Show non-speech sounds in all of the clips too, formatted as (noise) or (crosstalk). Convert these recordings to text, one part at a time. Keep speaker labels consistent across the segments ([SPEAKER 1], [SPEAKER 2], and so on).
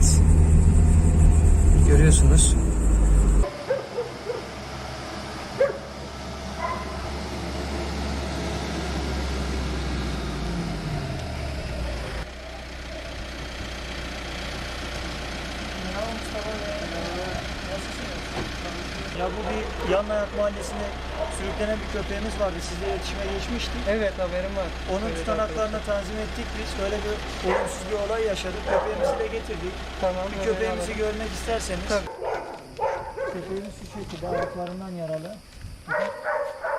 [SPEAKER 1] Evet. Görüyorsunuz.
[SPEAKER 2] Ya bu bir yan hayat mahallesinde sürüklenen bir köpeğimiz vardı. Sizle iletişime geçmiştik.
[SPEAKER 1] Evet haberim var.
[SPEAKER 2] Onun
[SPEAKER 1] Evet,
[SPEAKER 2] tutanaklarını tanzim ettik biz. Böyle bir olumsuz bir olay yaşadık. Köpeğimizi de getirdik.
[SPEAKER 1] Tamam.
[SPEAKER 2] Bir köpeğimizi
[SPEAKER 1] haberim.
[SPEAKER 2] görmek isterseniz.
[SPEAKER 1] Tabii.
[SPEAKER 2] Köpeğimiz şu şekilde ayaklarından yaralı.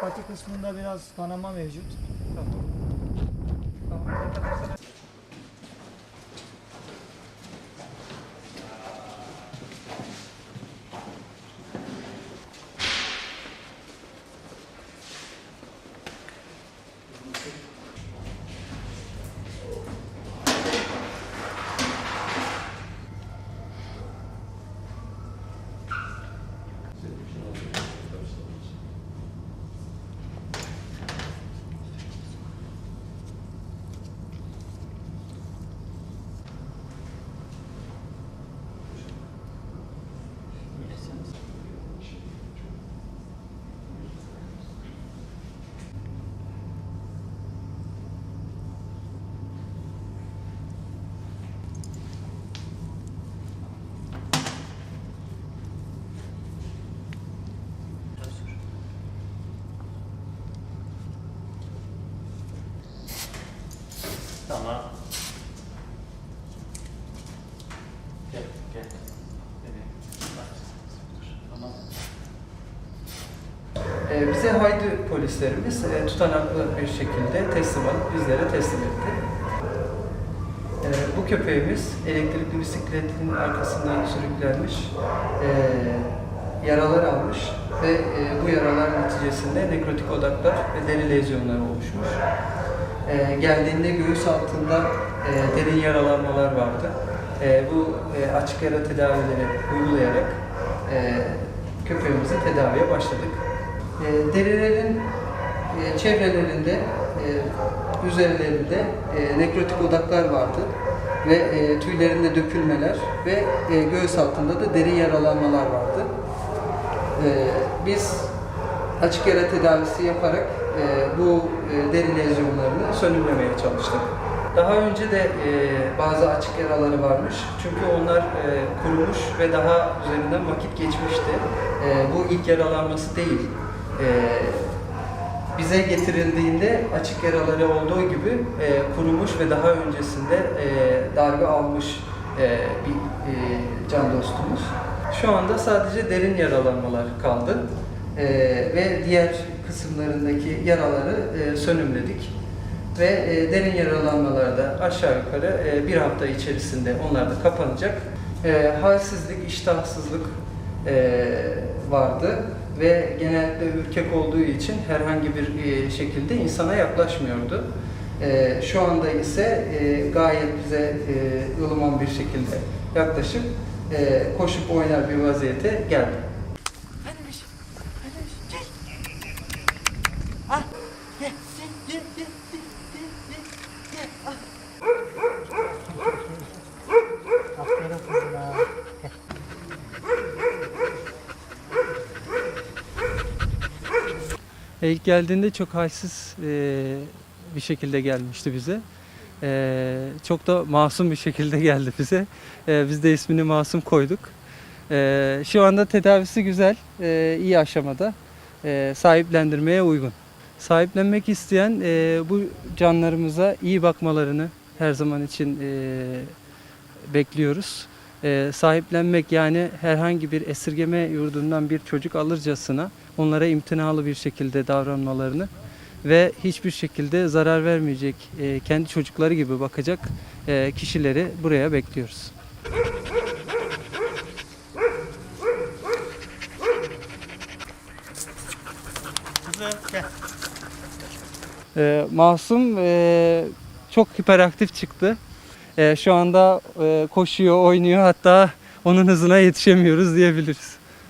[SPEAKER 2] Pati kısmında biraz kanama mevcut.
[SPEAKER 3] Tamam. Gel, gel. Bebeğim. Bak. Tamam.
[SPEAKER 1] Ee, bize haydi polislerimiz e, tutanaklı bir şekilde teslim alıp bizlere teslim etti. Ee, bu köpeğimiz elektrikli bisikletin arkasından sürüklenmiş, e, yaralar almış ve e, bu yaralar neticesinde nekrotik odaklar ve deri lezyonları oluşmuş. E, geldiğinde göğüs altında e, derin yaralanmalar vardı. E, bu e, açık yara tedavileri uygulayarak e, köpeğimizi tedaviye başladık. E, derilerin e, çevrelerinde, e, üzerlerinde e, nekrotik odaklar vardı ve e, tüylerinde dökülmeler ve e, göğüs altında da derin yaralanmalar vardı. E, biz açık yara tedavisi yaparak e, bu e, deri lezyonlarını sönümlemeye çalıştık. Daha önce de e, bazı açık yaraları varmış. Çünkü onlar e, kurumuş ve daha üzerinden vakit geçmişti. E, bu ilk yaralanması değil. E, bize getirildiğinde açık yaraları olduğu gibi e, kurumuş ve daha öncesinde e, darbe almış bir can dostumuz. Şu anda sadece derin yaralanmalar kaldı E, ve diğer kısımlarındaki yaraları e, sönümledik ve e, derin yaralanmalar da aşağı yukarı e, bir hafta içerisinde onlar da kapanacak. E, halsizlik, iştahsızlık e, vardı ve genellikle ürkek olduğu için herhangi bir e, şekilde insana yaklaşmıyordu. E, şu anda ise e, gayet bize e, ılıman bir şekilde yaklaşıp koşup oynar bir vaziyete geldi. E, İlk geldiğinde çok halsiz e, bir şekilde gelmişti bize. E, çok da masum bir şekilde (laughs) geldi bize. E, biz de ismini Masum koyduk. E, şu anda tedavisi güzel, e, iyi aşamada. E, sahiplendirmeye uygun. Sahiplenmek isteyen e, bu canlarımıza iyi bakmalarını her zaman için e, bekliyoruz. E, sahiplenmek yani herhangi bir esirgeme yurdundan bir çocuk alırcasına onlara imtinalı bir şekilde davranmalarını ve hiçbir şekilde zarar vermeyecek, e, kendi çocukları gibi bakacak e, kişileri buraya bekliyoruz. E, Masum e, çok hiperaktif çıktı. E, şu anda e, koşuyor, oynuyor hatta onun hızına yetişemiyoruz diyebiliriz.